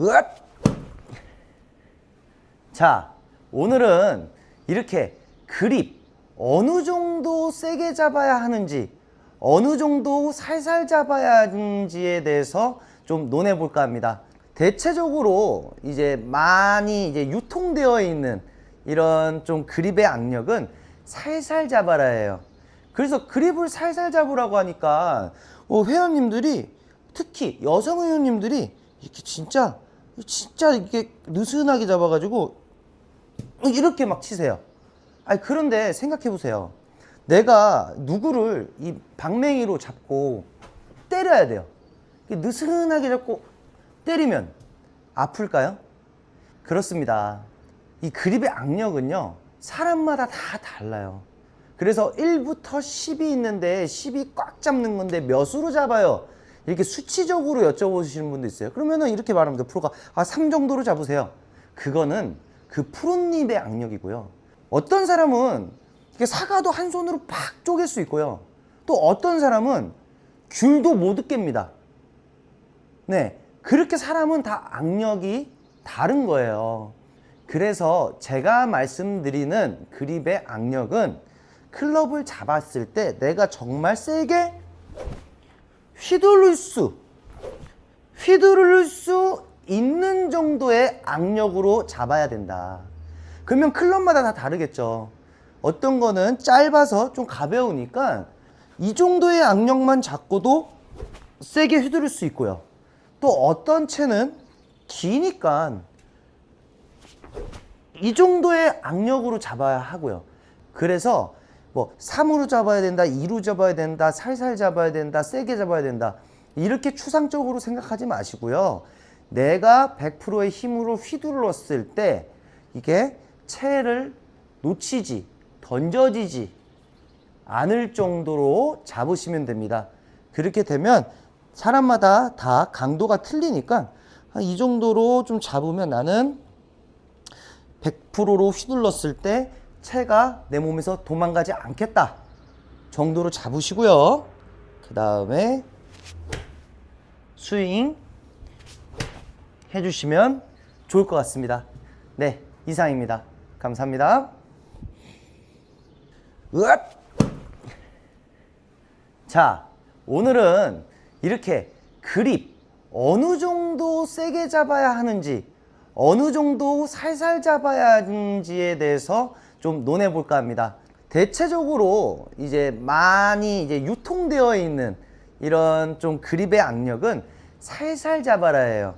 으앗! 자, 오늘은 이렇게 그립 어느 정도 세게 잡아야 하는지, 어느 정도 살살 잡아야 하는지에 대해서 좀 논해 볼까 합니다. 대체적으로 이제 많이 이제 유통되어 있는 이런 좀 그립의 악력은 살살 잡아라예요. 그래서 그립을 살살 잡으라고 하니까 어, 회원님들이 특히 여성 회원님들이 이렇게 진짜 진짜 이렇게 느슨하게 잡아가지고 이렇게 막 치세요. 아니 그런데 생각해 보세요. 내가 누구를 이 방맹이로 잡고 때려야 돼요. 느슨하게 잡고 때리면 아플까요? 그렇습니다. 이 그립의 악력은요, 사람마다 다 달라요. 그래서 1부터 10이 있는데 10이 꽉 잡는 건데 몇으로 잡아요? 이렇게 수치적으로 여쭤보시는 분도 있어요. 그러면은 이렇게 말합니다. 프로가 아, 3 정도로 잡으세요. 그거는 그 프로님의 악력이고요. 어떤 사람은 사과도 한 손으로 팍 쪼갤 수 있고요. 또 어떤 사람은 귤도 못 으깹니다. 네. 그렇게 사람은 다 악력이 다른 거예요. 그래서 제가 말씀드리는 그립의 악력은 클럽을 잡았을 때 내가 정말 세게 휘두를 수, 휘두를 수 있는 정도의 악력으로 잡아야 된다. 그러면 클럽마다 다 다르겠죠. 어떤 거는 짧아서 좀 가벼우니까 이 정도의 악력만 잡고도 세게 휘두를 수 있고요. 또 어떤 채는 기니까 이 정도의 악력으로 잡아야 하고요. 그래서 뭐 3으로 잡아야 된다, 2로 잡아야 된다, 살살 잡아야 된다, 세게 잡아야 된다. 이렇게 추상적으로 생각하지 마시고요. 내가 100%의 힘으로 휘둘렀을 때 이게 채를 놓치지, 던져지지 않을 정도로 잡으시면 됩니다. 그렇게 되면 사람마다 다 강도가 틀리니까 한이 정도로 좀 잡으면 나는 100%로 휘둘렀을 때 채가 내 몸에서 도망가지 않겠다 정도로 잡으시고요. 그 다음에 스윙 해주시면 좋을 것 같습니다. 네, 이상입니다. 감사합니다. 으앗! 자, 오늘은 이렇게 그립 어느 정도 세게 잡아야 하는지, 어느 정도 살살 잡아야 하는지에 대해서 좀 논해 볼까 합니다. 대체적으로 이제 많이 이제 유통되어 있는 이런 좀 그립의 악력은 살살 잡아라예요.